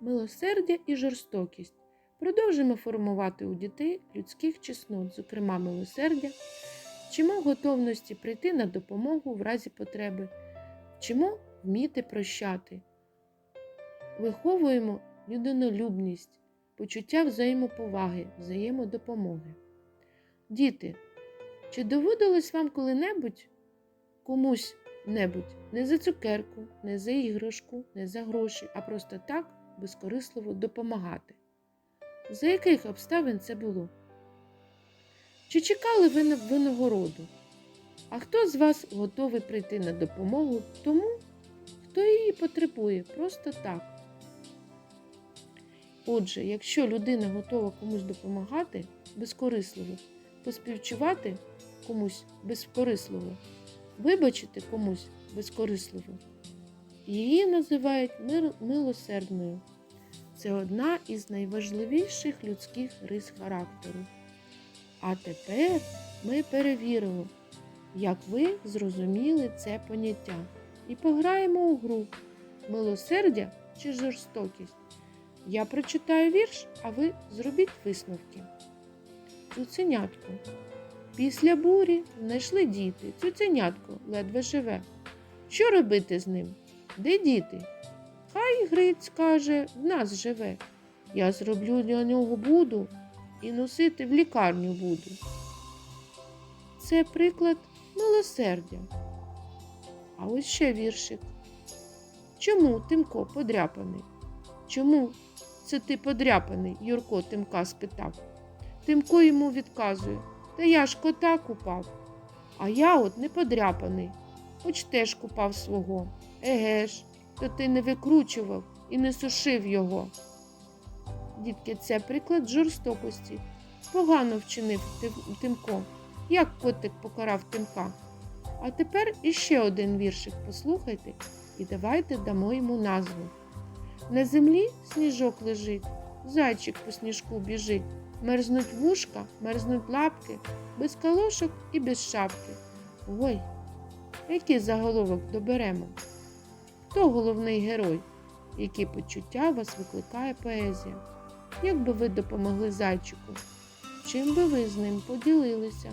милосердя і жорстокість. Продовжимо формувати у дітей людських чеснот, зокрема милосердя, вчимо готовності прийти на допомогу в разі потреби, вчимо вміти прощати, виховуємо людинолюбність, почуття взаємоповаги, взаємодопомоги. Діти, чи доводилось вам коли-небудь комусь небудь не за цукерку, не за іграшку, не за гроші, а просто так безкорисливо допомагати? За яких обставин це було? Чи чекали ви на винагороду? А хто з вас готовий прийти на допомогу тому, хто її потребує просто так? Отже, якщо людина готова комусь допомагати безкорисливо, поспівчувати комусь безкорисливо, вибачити комусь безкорисливо, її називають милосердною. Це одна із найважливіших людських рис характеру. А тепер ми перевіримо, як ви зрозуміли це поняття, і пограємо у гру милосердя чи жорстокість. Я прочитаю вірш, а ви зробіть висновки. Цуценятко. Після бурі знайшли діти. Цуценятко ледве живе. Що робити з ним? Де діти? Хай Гриць каже, в нас живе. Я зроблю для нього буду і носити в лікарню буду. Це приклад милосердя. А ось ще віршик. Чому Тимко подряпаний? Чому це ти подряпаний? Юрко Тимка спитав. Тимко йому відказує, та я ж кота купав, а я от не подряпаний, хоч теж купав свого. Еге ж, то ти не викручував і не сушив його. Дітки, це приклад жорстокості. Погано вчинив Тим- Тимко, як котик покарав Тимка. А тепер іще один віршик послухайте і давайте дамо йому назву. На землі сніжок лежить, зайчик по сніжку біжить, мерзнуть вушка, мерзнуть лапки, без калошок і без шапки. Ой, який заголовок доберемо? Хто головний герой? Які почуття вас викликає поезія? Як би ви допомогли зайчику? Чим би ви з ним поділилися?